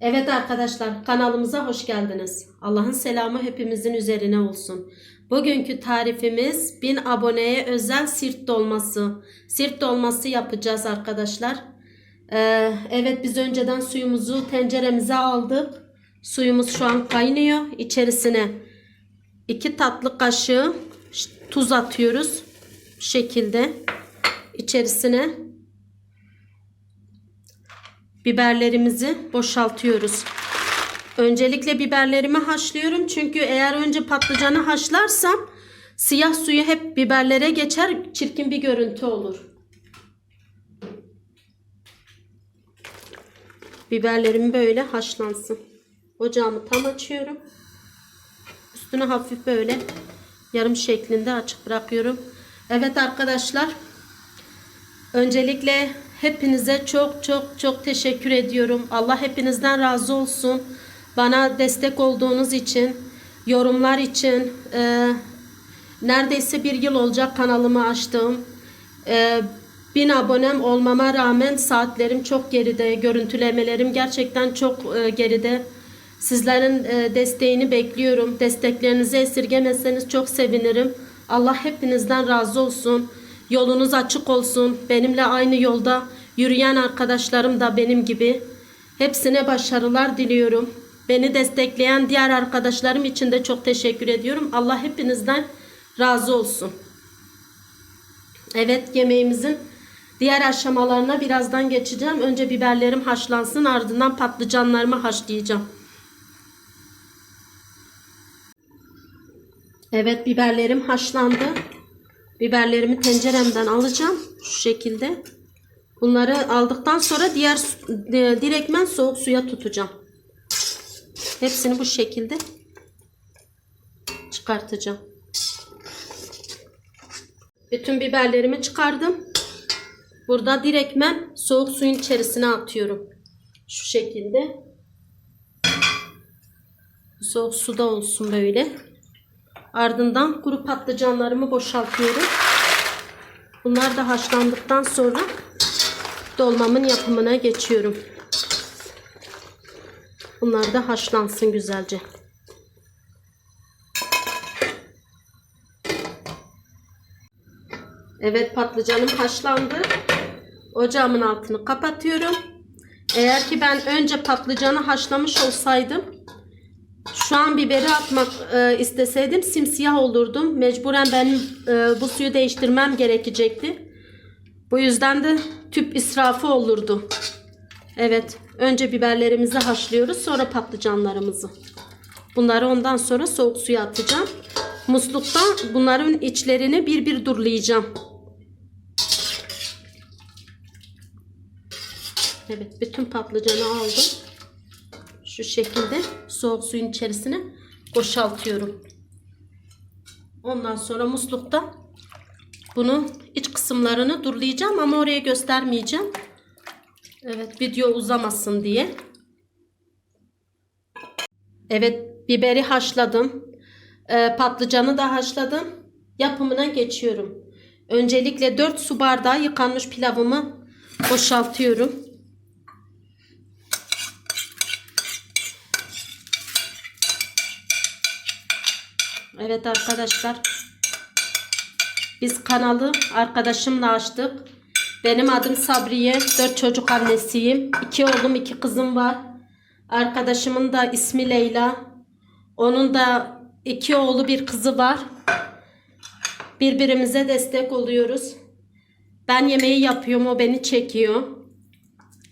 Evet arkadaşlar kanalımıza hoş geldiniz. Allah'ın selamı hepimizin üzerine olsun. Bugünkü tarifimiz 1000 aboneye özel sirt dolması. Sirt dolması yapacağız arkadaşlar. Ee, evet biz önceden suyumuzu tenceremize aldık. Suyumuz şu an kaynıyor. İçerisine 2 tatlı kaşığı tuz atıyoruz. Bu şekilde içerisine biberlerimizi boşaltıyoruz. Öncelikle biberlerimi haşlıyorum. Çünkü eğer önce patlıcanı haşlarsam siyah suyu hep biberlere geçer. Çirkin bir görüntü olur. Biberlerim böyle haşlansın. Ocağımı tam açıyorum. Üstünü hafif böyle yarım şeklinde açık bırakıyorum. Evet arkadaşlar. Öncelikle hepinize çok çok çok teşekkür ediyorum. Allah hepinizden razı olsun. Bana destek olduğunuz için, yorumlar için, e, neredeyse bir yıl olacak kanalımı açtım. E, bin abonem olmama rağmen saatlerim çok geride, görüntülemelerim gerçekten çok e, geride. Sizlerin e, desteğini bekliyorum. Desteklerinizi esirgemezseniz çok sevinirim. Allah hepinizden razı olsun. Yolunuz açık olsun. Benimle aynı yolda yürüyen arkadaşlarım da benim gibi. Hepsine başarılar diliyorum. Beni destekleyen diğer arkadaşlarım için de çok teşekkür ediyorum. Allah hepinizden razı olsun. Evet yemeğimizin diğer aşamalarına birazdan geçeceğim. Önce biberlerim haşlansın ardından patlıcanlarımı haşlayacağım. Evet biberlerim haşlandı. Biberlerimi tenceremden alacağım. Şu şekilde. Bunları aldıktan sonra diğer e, direktmen soğuk suya tutacağım. Hepsini bu şekilde çıkartacağım. Bütün biberlerimi çıkardım. Burada direktmen soğuk suyun içerisine atıyorum. Şu şekilde. Soğuk suda olsun böyle. Ardından kuru patlıcanlarımı boşaltıyorum. Bunlar da haşlandıktan sonra dolmamın yapımına geçiyorum. Bunlar da haşlansın güzelce. Evet patlıcanım haşlandı. Ocağımın altını kapatıyorum. Eğer ki ben önce patlıcanı haşlamış olsaydım şu an biberi atmak e, isteseydim simsiyah olurdum. Mecburen benim e, bu suyu değiştirmem gerekecekti. Bu yüzden de tüp israfı olurdu. Evet. Önce biberlerimizi haşlıyoruz. Sonra patlıcanlarımızı. Bunları ondan sonra soğuk suya atacağım. Muslukta bunların içlerini bir bir durlayacağım. Evet. Bütün patlıcanı aldım. Şu şekilde soğuk suyun içerisine boşaltıyorum. Ondan sonra muslukta bunu iç kısımlarını durlayacağım ama oraya göstermeyeceğim. Evet video uzamasın diye. Evet biberi haşladım. Ee, patlıcanı da haşladım. Yapımına geçiyorum. Öncelikle 4 su bardağı yıkanmış pilavımı boşaltıyorum. Evet arkadaşlar. Biz kanalı arkadaşımla açtık. Benim adım Sabriye. Dört çocuk annesiyim. İki oğlum iki kızım var. Arkadaşımın da ismi Leyla. Onun da iki oğlu bir kızı var. Birbirimize destek oluyoruz. Ben yemeği yapıyorum o beni çekiyor.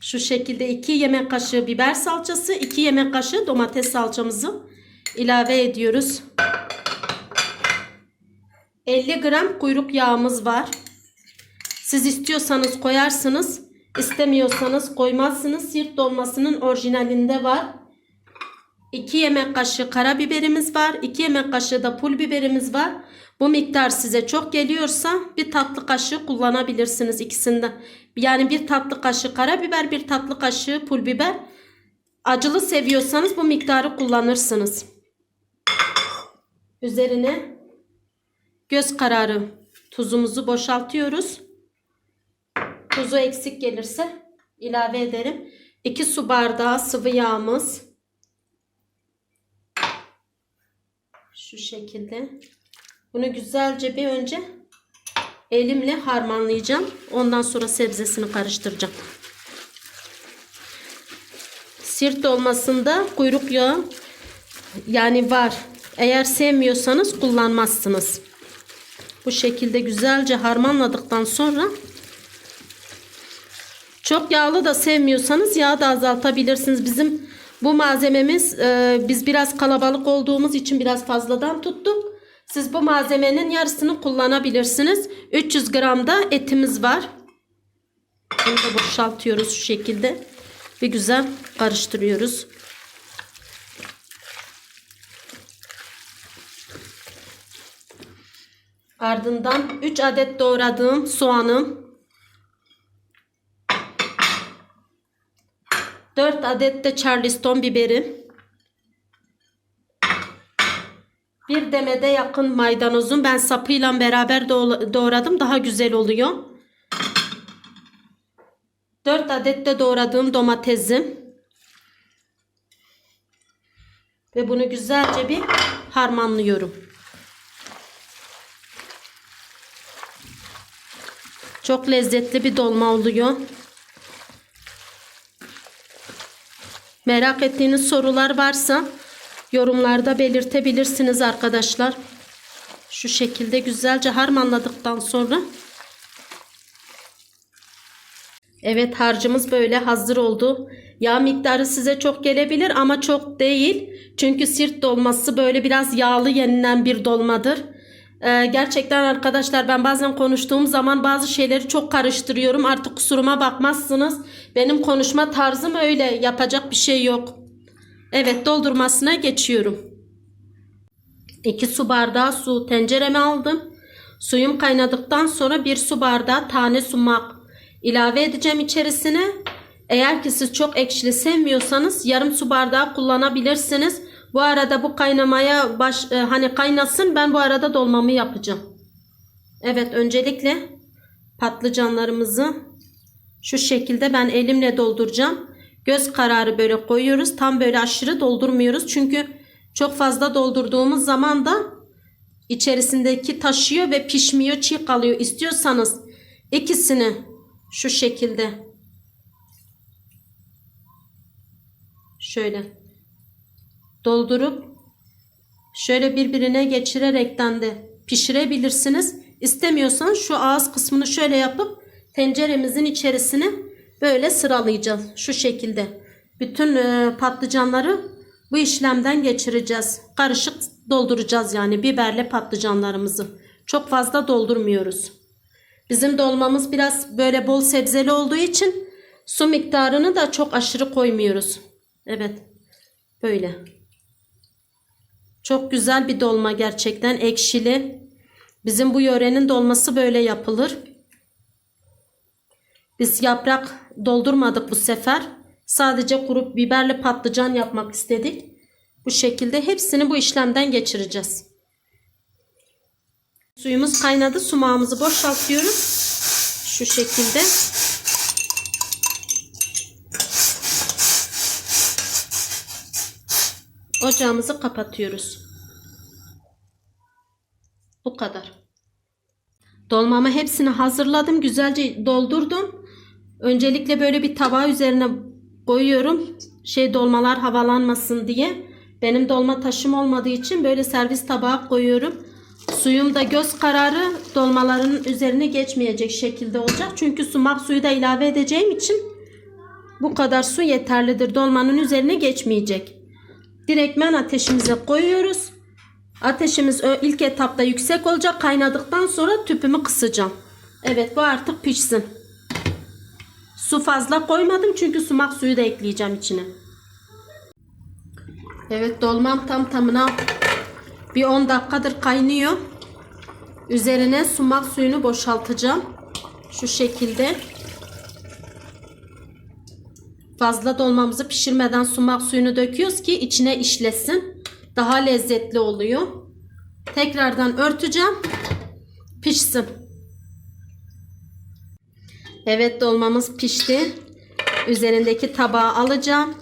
Şu şekilde iki yemek kaşığı biber salçası, iki yemek kaşığı domates salçamızı ilave ediyoruz. 50 gram kuyruk yağımız var. Siz istiyorsanız koyarsınız. istemiyorsanız koymazsınız. Sirt dolmasının orijinalinde var. 2 yemek kaşığı karabiberimiz var. 2 yemek kaşığı da pul biberimiz var. Bu miktar size çok geliyorsa bir tatlı kaşığı kullanabilirsiniz ikisinden. Yani bir tatlı kaşığı karabiber, bir tatlı kaşığı pul biber. Acılı seviyorsanız bu miktarı kullanırsınız. Üzerine göz kararı tuzumuzu boşaltıyoruz. Tuzu eksik gelirse ilave ederim. 2 su bardağı sıvı yağımız. Şu şekilde. Bunu güzelce bir önce elimle harmanlayacağım. Ondan sonra sebzesini karıştıracağım. Sirt dolmasında kuyruk yağı yani var. Eğer sevmiyorsanız kullanmazsınız. Bu şekilde güzelce harmanladıktan sonra çok yağlı da sevmiyorsanız yağ da azaltabilirsiniz. Bizim bu malzememiz e, biz biraz kalabalık olduğumuz için biraz fazladan tuttuk. Siz bu malzemenin yarısını kullanabilirsiniz. 300 gram da etimiz var. Bunu da boşaltıyoruz şu şekilde. Bir güzel karıştırıyoruz. Ardından 3 adet doğradığım soğanım 4 adet de charleston biberi. Bir demede yakın maydanozum. Ben sapıyla beraber doğ- doğradım. Daha güzel oluyor. 4 adet de doğradığım domatesim. Ve bunu güzelce bir harmanlıyorum. Çok lezzetli bir dolma oluyor. Merak ettiğiniz sorular varsa yorumlarda belirtebilirsiniz arkadaşlar. Şu şekilde güzelce harmanladıktan sonra Evet harcımız böyle hazır oldu. Yağ miktarı size çok gelebilir ama çok değil. Çünkü sirt dolması böyle biraz yağlı yenilen bir dolmadır. Ee, gerçekten arkadaşlar ben bazen konuştuğum zaman bazı şeyleri çok karıştırıyorum. Artık kusuruma bakmazsınız. Benim konuşma tarzım öyle. Yapacak bir şey yok. Evet doldurmasına geçiyorum. 2 su bardağı su tencereme aldım. Suyum kaynadıktan sonra 1 su bardağı tane sumak ilave edeceğim içerisine. Eğer ki siz çok ekşili sevmiyorsanız yarım su bardağı kullanabilirsiniz. Bu arada bu kaynamaya baş e, hani kaynasın ben bu arada dolmamı yapacağım. Evet öncelikle patlıcanlarımızı şu şekilde ben elimle dolduracağım. Göz kararı böyle koyuyoruz. Tam böyle aşırı doldurmuyoruz. Çünkü çok fazla doldurduğumuz zaman da içerisindeki taşıyor ve pişmiyor, çiğ kalıyor. İstiyorsanız ikisini şu şekilde şöyle doldurup şöyle birbirine geçirerekten de pişirebilirsiniz. İstemiyorsanız şu ağız kısmını şöyle yapıp tenceremizin içerisine böyle sıralayacağız. Şu şekilde. Bütün e, patlıcanları bu işlemden geçireceğiz. Karışık dolduracağız yani biberle patlıcanlarımızı. Çok fazla doldurmuyoruz. Bizim dolmamız biraz böyle bol sebzeli olduğu için su miktarını da çok aşırı koymuyoruz. Evet. Böyle. Çok güzel bir dolma gerçekten ekşili. Bizim bu yörenin dolması böyle yapılır. Biz yaprak doldurmadık bu sefer. Sadece kuru biberli patlıcan yapmak istedik. Bu şekilde hepsini bu işlemden geçireceğiz. Suyumuz kaynadı. Sumağımızı boşaltıyoruz. Şu şekilde. Ocağımızı kapatıyoruz. Bu kadar. Dolmamı hepsini hazırladım. Güzelce doldurdum. Öncelikle böyle bir tabağı üzerine koyuyorum. Şey dolmalar havalanmasın diye. Benim dolma taşım olmadığı için böyle servis tabağı koyuyorum. Suyum da göz kararı dolmaların üzerine geçmeyecek şekilde olacak. Çünkü sumak suyu da ilave edeceğim için bu kadar su yeterlidir. Dolmanın üzerine geçmeyecek. Direktmen ateşimize koyuyoruz. Ateşimiz ilk etapta yüksek olacak. Kaynadıktan sonra tüpümü kısacağım. Evet bu artık pişsin. Su fazla koymadım çünkü sumak suyu da ekleyeceğim içine. Evet dolmam tam tamına bir 10 dakikadır kaynıyor. Üzerine sumak suyunu boşaltacağım. Şu şekilde. Fazla dolmamızı pişirmeden sumak suyunu döküyoruz ki içine işlesin. Daha lezzetli oluyor. Tekrardan örteceğim. Pişsin. Evet dolmamız pişti. Üzerindeki tabağı alacağım.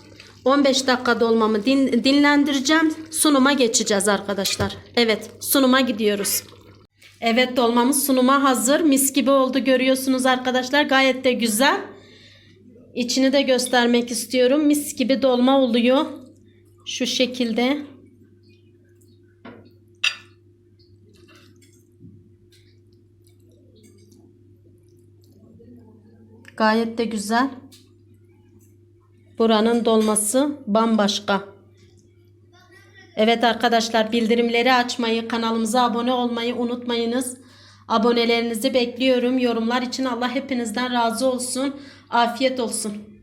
15 dakika dolmamı din- dinlendireceğim. Sunuma geçeceğiz arkadaşlar. Evet sunuma gidiyoruz. Evet dolmamız sunuma hazır. Mis gibi oldu görüyorsunuz arkadaşlar. Gayet de güzel. İçini de göstermek istiyorum. Mis gibi dolma oluyor. Şu şekilde. Gayet de güzel. Buranın dolması bambaşka. Evet arkadaşlar bildirimleri açmayı, kanalımıza abone olmayı unutmayınız. Abonelerinizi bekliyorum. Yorumlar için Allah hepinizden razı olsun. Afiyet olsun.